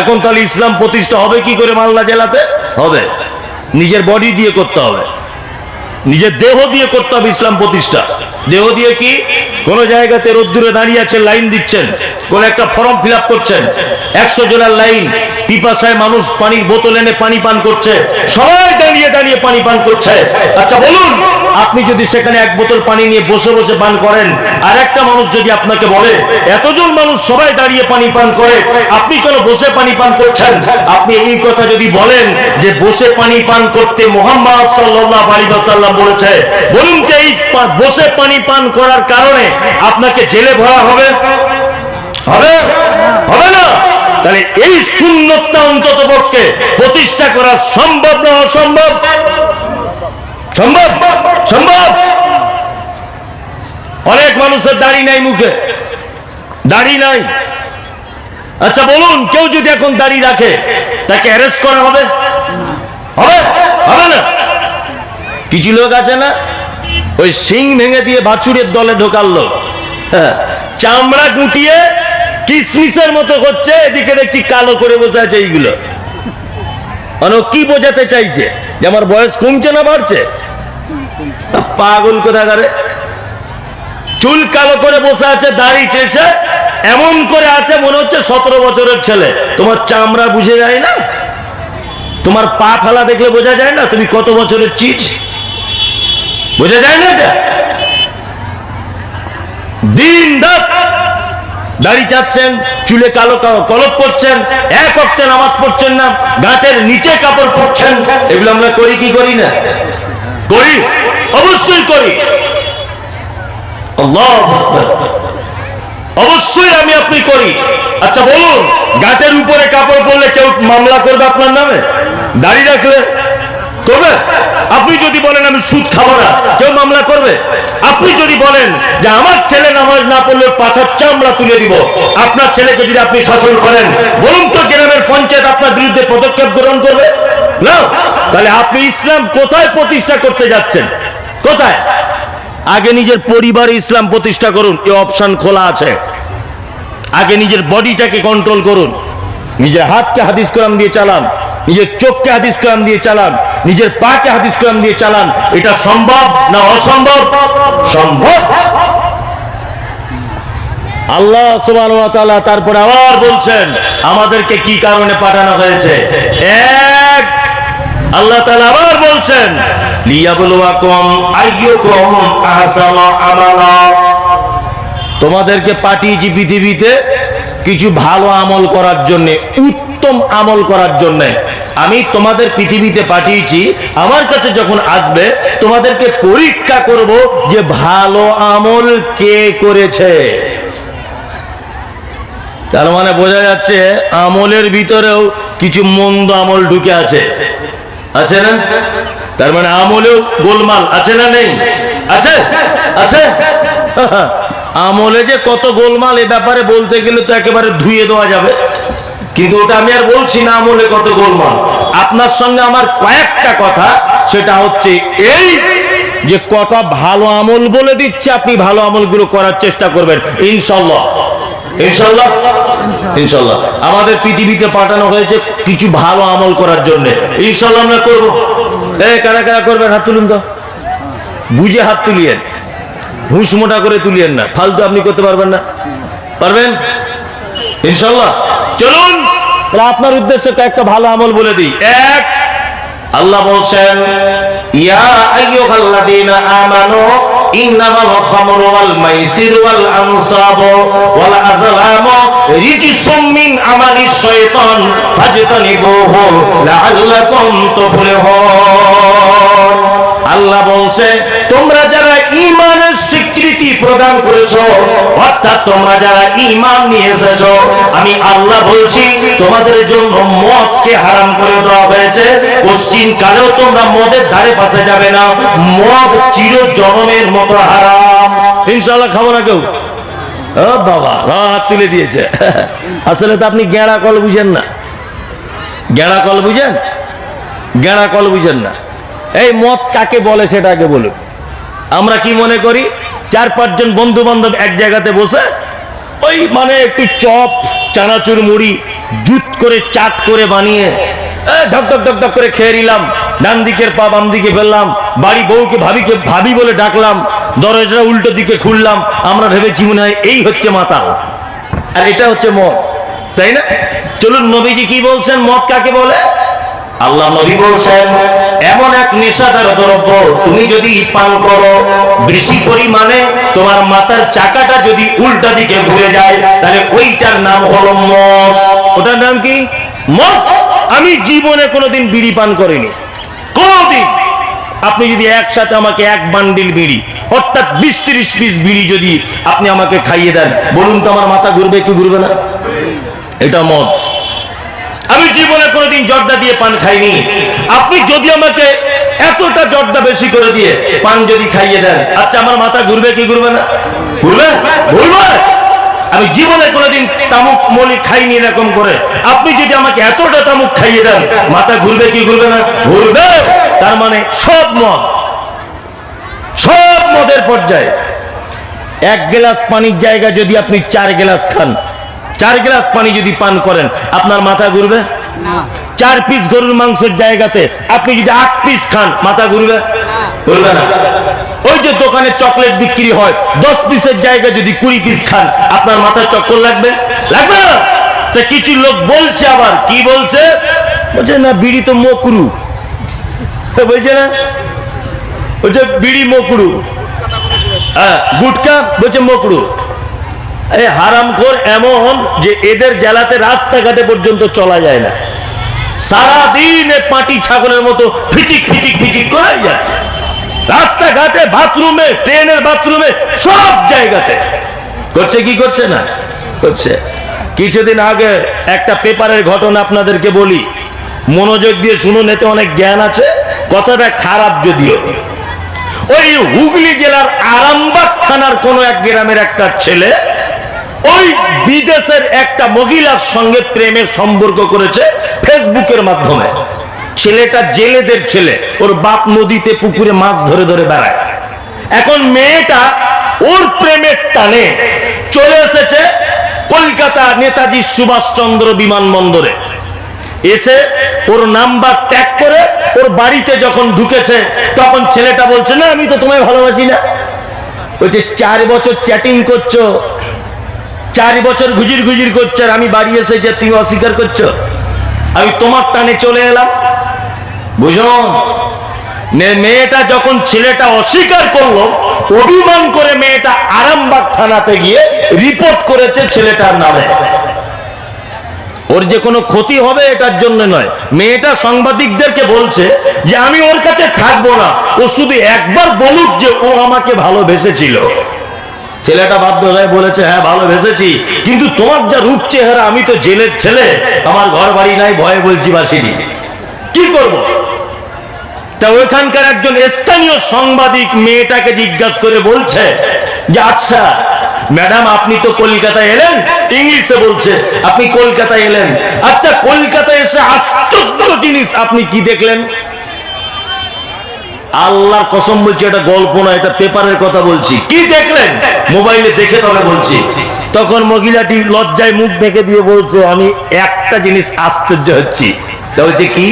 এখন তাহলে ইসলাম প্রতিষ্ঠা হবে কি করে মালদা জেলাতে? হবে। নিজের বডি দিয়ে করতে হবে। নিজের দেহ দিয়ে করতে হবে ইসলাম প্রতিষ্ঠা। দেহ দিয়ে কি? কোন জায়গাতে রোদ্দুরে দাঁড়িয়ে আছেন লাইন দিচ্ছেন। কোন একটা ফর্ম ফিল করছেন। একশো জনের লাইন পিপাসায় মানুষ পানির বোতল এনে পানি পান করছে। সবাই দাঁড়িয়ে দাঁড়িয়ে পানি পান করছে। আচ্ছা বলুন। আপনি যদি সেখানে এক বোতল পানি নিয়ে বসে বসে পান করেন আর একটা মানুষ যদি আপনাকে বলে, এতজন মানুষ সবাই দাঁড়িয়ে পানি পান করে, আপনি কেন বসে পানি পান করছেন? আপনি এই কথা যদি বলেন যে বসে পানি পান করতে মোহাম্মদ সাল্লাল্লাহু আলাইহি ওয়াসাল্লাম বলেছে, বলুন তো এই বসে পানি পান করার কারণে আপনাকে জেলে ভরা হবে? হবে? হবে না? তাহলে এই শূন্যতা অন্তত পক্ষে প্রতিষ্ঠা করা সম্ভব না অসম্ভব? সম্ভব? সম্ভব? অনেক মানুষের দাড়ি নাই মুখে। দাড়ি নাই। আচ্ছা বলুন কেউ যদি এখন দাড়ি রাখে তাকে অ্যারেস্ট করা হবে? হবে? হবে না? কিছু লোক আছে না? ওই সিং ভেঙে দিয়ে বাছুরের দলে ঢোকাল লোক। হ্যাঁ, চামড়া গুটিয়ে কিসমিসের মতো করছে এদিকে দেখছি কালো করে বসে আছে এইগুলো। কি বোঝাতে চাইছে? যে আমার বয়স কমছে না বাড়ছে? পাগল কোথাকারে? চুল কালো করে বসে আছে, দাড়ি চেয়েছে এমন করে আছে মনে হচ্ছে সতেরো বছরের ছেলে। তোমার চামড়া বুঝে যায় না? তোমার পা ফেলা দেখলে বোঝা যায় না? তুমি কত বছরের চিজ? বোঝা যায় না এটা? দিন দাড়ি চাচ্ছেন, চুলে কালো কলপ করছেন এক অক্টে নামাজ পড়ছেন না, গাঁটের নিচে কাপড় পরছেন। এগুলো আমরা করি কি করি না? করি। অবশ্যই করি। অবশ্যই আমি আপনি করি। আচ্ছা বলুন, গাঁটের উপরে কাপড় পরলে কেউ মামলা করবে আপনার নামে? দাড়ি রাখলে করবে? আপনি যদি বলেন আমি সুদ খাব না, কেউ মামলা করবে? আপনি যদি বলেন যে আমার ছেলে নামাজ না পড়লে পাছার চামড়া তুলে দিব, আপনার ছেলেকে যদি আপনি শাসন করেন, বলুন তো গ্রামের পঞ্চায়েত আপনার বিরুদ্ধে পদক্ষেপ গ্রহণ করবে? না? তাহলে আপনি ইসলাম কোথায় প্রতিষ্ঠা করতে যাচ্ছেন? কোথায়? আগে নিজের পরিবারে ইসলাম প্রতিষ্ঠা করুন, এ অপশন খোলা আছে। আগে নিজের বডিটাকে কন্ট্রোল করুন, নিজের হাতকে হাদিস কোরআন দিয়ে চালান, নিজের চোখকে হাদিস কোরআন দিয়ে চালান, নিজের পাকে হাদিস কোরআন দিয়ে চালান, এটা সম্ভব না অসম্ভব? সম্ভব। আল্লাহ তাআলা তারপরে আবার বলছেন, আমাদেরকে কি কারণে পাঠানো হয়েছে? এক আল্লাহ তাআলা আবার বলছেন, লিয়াবলুয়াকুম আইয়ুকুম আহসানু আমালা। তোমাদেরকে পাঠিয়েছি পৃথিবীতে কিছু ভালো আমল করার জন্য, উত্তম আমল করার জন্য। আমি তোমাদের পৃথিবীতে পাঠিয়েছি, আমার কাছে যখন আসবে, তোমাদেরকে পরীক্ষা করব যে ভালো আমল কে করেছে। তার মানে বোঝা যাচ্ছে আমলের ভিতরেও কিছু মন্দ আমল ঢুকে আছে। আছে না? তার মানে আমলেও গোলমাল, আছে না নেই? আছে? আছে? আমলে যে কত গোলমাল, এ ব্যাপারে বলতে গেলে তো একেবারে ধুয়ে দেওয়া যাবে। কিন্তু ওটা আমি আর বলছি না, আমলে কত গোলমাল। আপনার সঙ্গে আমার কয়েকটা কথা, সেটা হচ্ছে এই যে কটা ভালো আমল বলে দিচ্ছে, আপনি ভালো আমলগুলো করার চেষ্টা করবেন। ইনশাল্লাহ। ইনশাল্লাহ। ইনশাল্লাহ আমাদের পৃথিবীতে পাঠানো হয়েছে কিছু ভালো আমল করার জন্য। ইনশাল্লাহ আমরা করব। কারা কারা করবেন? হাত তুলুন তো। বুঝে হাত তুলিয়েন। হুঁশ মোটা করে তুলিয়েন না। ফালতু আপনি করতে পারবেন না। পারবেন? ইনশাল্লাহ চলুন। আপনার উদ্দেশ্যে একটা ভালো আমল বলে দিই। এক, আল্লাহ বলছেন, ইয়া আইয়ুহাল্লাযীনা আমানু আল্লাহ বলছে, তোমরা যারা ইমানের স্বীকৃতি প্রদান করেছ, অর্থাৎ তোমরা যারা ইমান নিয়ে এসেছ, আমি আল্লাহ বলছি, তোমাদের জন্য মদকে হারাম করে দেওয়া হয়েছে পশ্চিম কালেও তোমরা মদের ধারে পাশে যাবে না। মদ চির জনমের মতো হারাম। ইনশাল্লাহ খাব না কেউ? বাবা, হাত তুলে দিয়েছে। আসলে তো আপনি গেঁড়া কল বুঝেন না। গেঁড়া কল বুঝেন? গেঁড়া কল বুঝেন না। এই মদ কাকে বলে সেটা আগে বলুন। আমরা কি মনে করি? চার পাঁচজন বন্ধু বান্ধব এক জায়গাতে বসে, ওই মানে একটু চপ, চানাচুর মুড়ি, জুত করে চাট করে বানিয়ে ঢক ঢক ঢক ঢক করে খেয়ে নিলাম। ডান দিকের পা, বাম দিকে ফেললাম। বাড়ি বউকে, ভাবিকে, ভাবি বলে ডাকলাম। দরজা উল্টো দিকে খুললাম। আমরা ভেবেছি মনে হয় এই হচ্ছে মাতাল আর এটা হচ্ছে মদ। তাই না? চলুন, নবীজি কি বলছেন? মদ কাকে বলে? আল্লাহ নবী বলছেন, এমন এক নেশাদার দ্রব্য তুমি যদি পান করো, বেশি পরিমাণে তোমার মাথার চাকাটা যদি উল্টা দিকে ঘুরে যায়, তাহলে ওইটার নাম হলো মদ। ওটার নাম কি? মদ। আমি জীবনে কোনোদিন বিড়ি পান করিনি। কোনোদিন। আপনি যদি একসাথে আমাকে এক বান্ডিল বিড়ি, অর্থাৎ বিশ ত্রিশ পিস বিড়ি যদি আপনি আমাকে খাইয়ে দেন, বলুন তো আমার মাথা ঘুরবে কি ঘুরবে না? এটা মদ। আমি জীবনে কোনোদিন জর্দা দিয়ে পান খাইনি। আপনি যদি আমাকে এতটা জর্দা বেশি করে দিয়ে পান যদি খাইয়ে দেন আচ্ছা আমার মাথা ঘুরবে কি ঘুরবে না? ঘুরবে? ঘুরবে? আমি জীবনে কোনোদিন তামুক মলি খাইনি এরকম করে। আপনি যদি আমাকে এতটা তামুক খাইয়ে দেন মাথা ঘুরবে কি ঘুরবে না? ঘুরবে। তার মানে সব মদ সব মদের পর্যায়ে। এক গ্লাস পানির জায়গা যদি আপনি চার গ্লাস খান চার গ্লাস পানি যদি পান করেন আপনার মাথা ঘুরবে? চার পিস গরুর মাংসের জায়গাতে আপনি যদি আট পিস খান মাথা ঘুরবে? ঘুরবে না। যে দোকানে চকলেট বিক্রি হয় দশ পিসের জায়গায় যদি কুড়ি পিস খান আপনার মাথায় চক্কর লাগবে? লাগবে না? তা কিছু লোক বলছে আবার কি বলছে? বলছে না বিড়ি তো মকরু। বলছে না? বলছে বিড়ি মকরু। হ্যাঁ, গুটকা? বলছে মকরু। এই হারামখোর এমন যে এদের জেলাতে রাস্তাঘাটে পর্যন্ত চলা যায় না। সারাদিন পাটি ছাগলের মতো ফিচিক ফিচিক ফিচিক করাই যাচ্ছে। রাস্তাঘাটে, বাথরুমে, ট্রেনের বাথরুমে, সব জায়গাতে। করছে কি করছে না? করছে। কিছুদিন আগে একটা পেপারের ঘটনা আপনাদেরকে বলি। মনোযোগ দিয়ে শুনুন, এতে অনেক জ্ঞান আছে। কথাটা খারাপ যদিও। ওই হুগলি জেলার আরামবাগ থানার কোন এক গ্রামের একটা ছেলে ওই বিদেশের একটা মহিলার সঙ্গে প্রেমের সম্পর্ক করেছে ফেসবুকের মাধ্যমে। ছেলেটা জেলেদের ছেলে। ওর বাপ নদীতে পুকুরে মাছ ধরে ধরে বেড়ায়। এখন মেয়েটা ওর প্রেমের টানে চলে এসেছে কলকাতা নেতাজি সুভাষচন্দ্র বিমানবন্দরে। এসে ওর নাম্বার ট্যাগ করে ওর বাড়িতে যখন ঢুকেছে, তখন ছেলেটা বলছে, না, আমি তো তোমায় ভালোবাসি না। বলছে, চার বছর চ্যাটিং করছ, চার বছর গুজির গুজির করছ, আর আমি বাড়ি এসে যে তুমি অস্বীকার করছ, আমি তোমার টানে চলে এলাম। বুঝুন মেয়েটা যখন ছেলেটা অস্বীকার করল, অভিমান করে মেয়েটা আরামবাগ থানাতে গিয়ে রিপোর্ট করেছে ছেলেটার নামে। ওর যে কোনো ক্ষতি হবে এটার জন্য নয়। মেয়েটা সাংবাদিকদেরকে বলছে যে, আমি ওর কাছে থাকব না। ও শুধু একবার বলুক যে ও আমাকে ভালোবেসেছিল। ছেলেটা বাধ্য হয়ে বলেছে হ্যাঁ ভালোবেসেছি। কিন্তু তোমার যা রূপ চেহারা, আমি তো জেলের ছেলে। আমার ঘর বাড়ি নাই, ভয়ে বলছি বাসিনি। কি করব? তা ওইখানকার একজন স্থানীয় সাংবাদিক মেয়েটাকে জিজ্ঞাসা করে বলছে যে আচ্ছা ম্যাডাম, আপনি তো কলকাতায় এলেন? ইংলিশে বলছে, আপনি কলকাতায় এলেন? আচ্ছা কলকাতায় এসে আশ্চর্য জিনিস আপনি কি দেখলেন? আল্লাহর কসম বলছি, এটা গল্প না এটা পেপারের কথা বলছি। কি দেখলেন? মোবাইলে দেখে তবে বলছি। তখন মহিলাটি লজ্জায় মুখ ঢেকে দিয়ে বলছে, আমি একটা জিনিস আশ্চর্য হচ্ছি। তা বলছে, কি?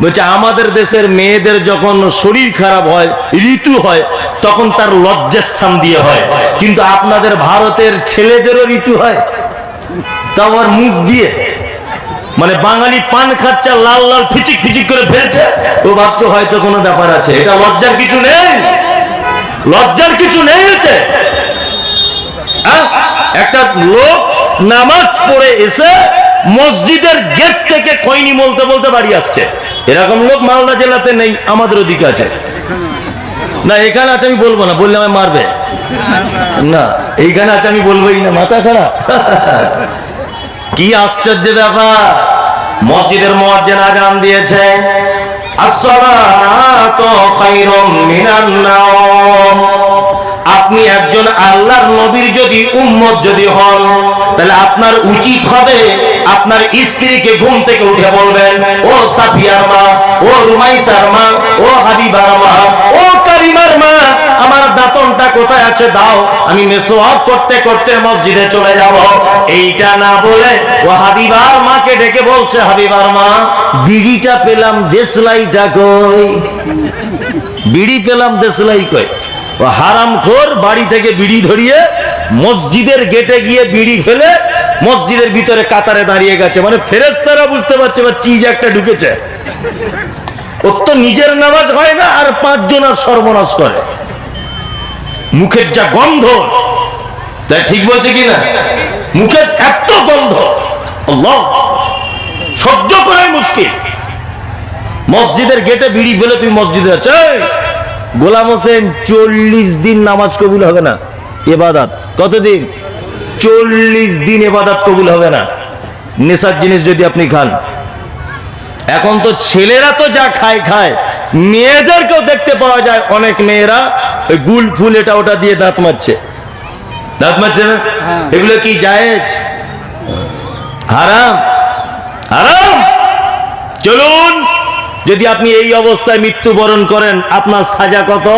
বলছে, আমাদের দেশের মেয়েদের যখন শরীর খারাপ হয়, ঋতু হয়, তখন তার লজ্জাস্থান দিয়ে হয়। কিন্তু আপনাদের ভারতের ছেলেদেরও ঋতু হয়। তা আমার মুখ দিয়ে মানে বাঙালি পান খাচ্ছে, লাল লাল ফিচিক ফিচিক করে ফেলছে। ও ভাবছ, হয়তো কোনো ব্যাপার আছে। এটা লজ্জার কিছু নেই। লজ্জার কিছু নেই এতে? একটা লোক নামাজ পড়ে এসে মসজিদের গেট থেকে খৈনি বলতে বলতে বাড়ি আসছে। এরকম লোক মালদা জেলাতে নেই, আমাদের ওদিকে আছে। না, এখানে আছে আমি বলব না, বললে আমায় মারবে। না, এইখানে আছে আমি বলবোই না, মাথা খারাপ। কি আশ্চর্য ব্যাপার, মসজিদের মুয়াজ্জিন আজান দিয়েছে, আসসালাতু খায়রুম মিনান নাওম। আপনি একজন আল্লাহর নবীর যদি উম্মত যদি হন, তাহলে আপনার উচিত হবে আপনার স্ত্রীকে ঘুম থেকে উঠে বলবেন, ও সাফিয়ার মা, ও রুমাইসার মা, ও হাবিবার মা, ও কারিমার মা, আমার দাতনটা কোথায় আছে দাও, আমি মেসোয়াক করতে করতে মসজিদে চলে যাব। এইটা না বলে ও হাবিবার মাকে ডেকে বলছে, হাবিবার মা, বিড়িটা পেলাম দেশলাইটা কই? বিড়ি পেলাম দেশলাই কই? ও হারাম খোর বাড়ি থেকে বিড়ি ধরিয়ে মসজিদের গেটে গিয়ে বিড়ি ফেলে মসজিদের ভিতরে কাতারে দাঁড়িয়ে গেছে। মানে ফেরেস্তারা বুঝতে পারছে বা চিজ একটা ঢুকেছে। ওর তো নিজের নামাজ হয় না, আর পাঁচজন আর সর্বনাশ করে। মুখের যা গন্ধ তাই ঠিক বলছে কিনা মুখের এত গন্ধ সহ্য করাই মুশকিল। মসজিদের গেটে বিড়ি ফেলে তুই মসজিদে আছে গোলাম হোসেন চল্লিশ দিন নামাজ কবুল হবে না এবাদাত। কতদিন? চল্লিশ দিন এবাদাত কবুল হবে না। নেশার জিনিস যদি আপনি খান। এখন তো ছেলেরা তো যা খায় খায়। মেয়েদেরকেও দেখতে পাওয়া যায় অনেক মেয়েরা ওই গুল ফুল এটা ওটা দিয়ে দাঁত মারছে। দাঁত মারছে না? এগুলো কি জায়েজ? হারাম? হারাম? চলুন। যদি আপনি এই অবস্থায় মৃত্যুবরণ করেন আপনার সাজা কত?